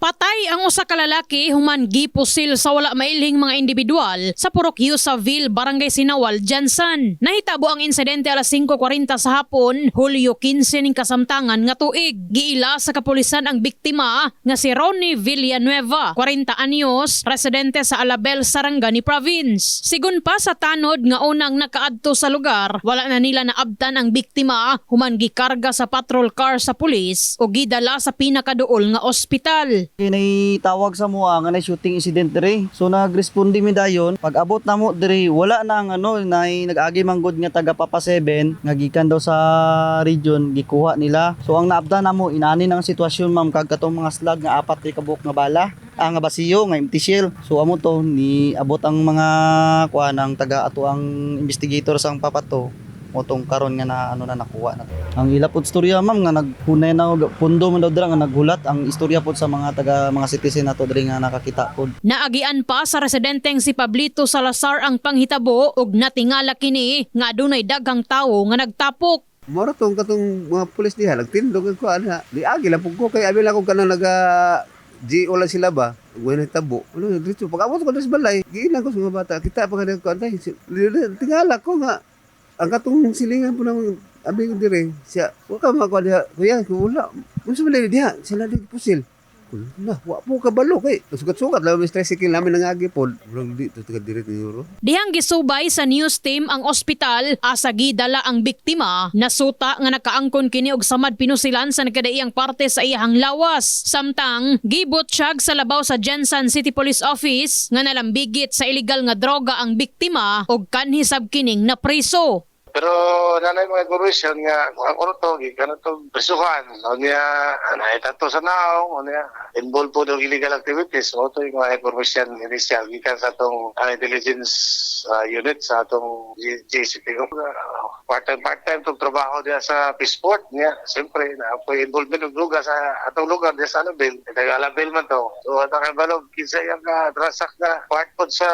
Patay ang usa ka lalaki human gipusil sa wala mailhing mga individual sa Purok Yusaville, Barangay Sinawal, Jansan. Nahitabo ang insidente alas 5.40 sa hapon, Hulyo 15 ning kasamtangan nga tuig. Giila sa kapulisan ang biktima nga si Ronnie Villanueva, 40 anyos, residente sa Alabel, Sarangani Province. Sigun pa sa tanod nga unang nakaadto sa lugar, wala na nila naabtan ang biktima human gikarga sa patrol car sa pulis o gidala sa pinakaduol nga ospital. Kinay tawag sa mua nga na shooting incident dire. So nagrespondi mi dayon. Pag abot na mo dire, wala na ang ano na nag-agi manggod nga taga Papa 7 nga gikan daw sa region gikuha nila. So ang naabda na mo inani ng sitwasyon ma'am kag katong mga slag nga apat kay kabuk nga bala. Ah, nga basiyo nga empty shell. So amo to ni abot ang mga kuha ng taga ato ang investigator sang papato motong karon nga na ano na nakuha na. Ang ila pod storya ma'am nga naghunay na og pundo man daw dira nga naghulat ang istorya pod sa mga taga mga citizen nato diri nga nakakita pod. Naagian pa sa residenteng si Pablito Salazar ang panghitabo ug natingala kini nga adunay daghang tawo nga nagtapok. Moro tong katong mga pulis diha nagtindog ko ana. Di agi lang pug ko kay abi lang ko kanang naga GO lang sila ba? Uwi na tabo. Ano dito pag abot ko sa balay, giilang ko sa mga bata. Kita pa kada ko antay. Tingala ko nga ang katong silingan po ng abi ko dire. Siya, wa ka makuha diha. Kuya, wala. Unsa man diha? Sila di pusil. Na, wa po ka balo kay. Sugat-sugat lang may tricycle namin nangagi pod. Murag di to taga dire ni euro. Dihang gisubay sa news team ang ospital asa gidala ang biktima nasuta nga nakaangkon kini og samad pinusilan sa nagkadaiyang parte sa iyahang lawas. Samtang gibot siyag sa labaw sa Jensen City Police Office nga nalambigit sa illegal nga droga ang biktima og kanhisab kining na priso. Pero nanay mga information nga ang ano to, gikan to prisuhan. O niya, nakita to sa naong, o niya, involved po ng illegal activities. O to yung mga information initial, gikan sa atong uh, intelligence uh, unit sa atong JCP. Uh, part-time, part-time itong trabaho niya sa Peaceport niya. Siyempre, na po involved ng lugar sa atong lugar niya sa Alabel. Taga-Alabel man to. So, at ang balog, kinsa yung uh, transact na part po sa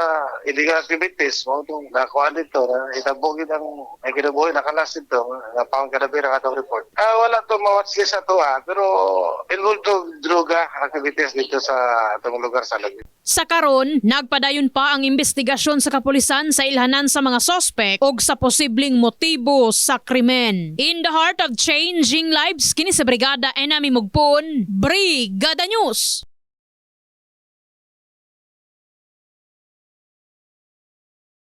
illegal activities. Mo itong nakuha dito, na itabogin ang ay kinabuhi, nakalas dito, napakang kanabi ng atong report. Ah, wala to ma-watchlist sa to ah, pero involved to droga activities dito sa atong lugar sa Alabel. Sa karon, nagpadayon pa ang investigasyon sa kapulisan sa ilhanan sa mga sospek ug sa posibleng motibo sa krimen. In the heart of changing lives, kini sa Brigada Enami Mugpon, Brigada News.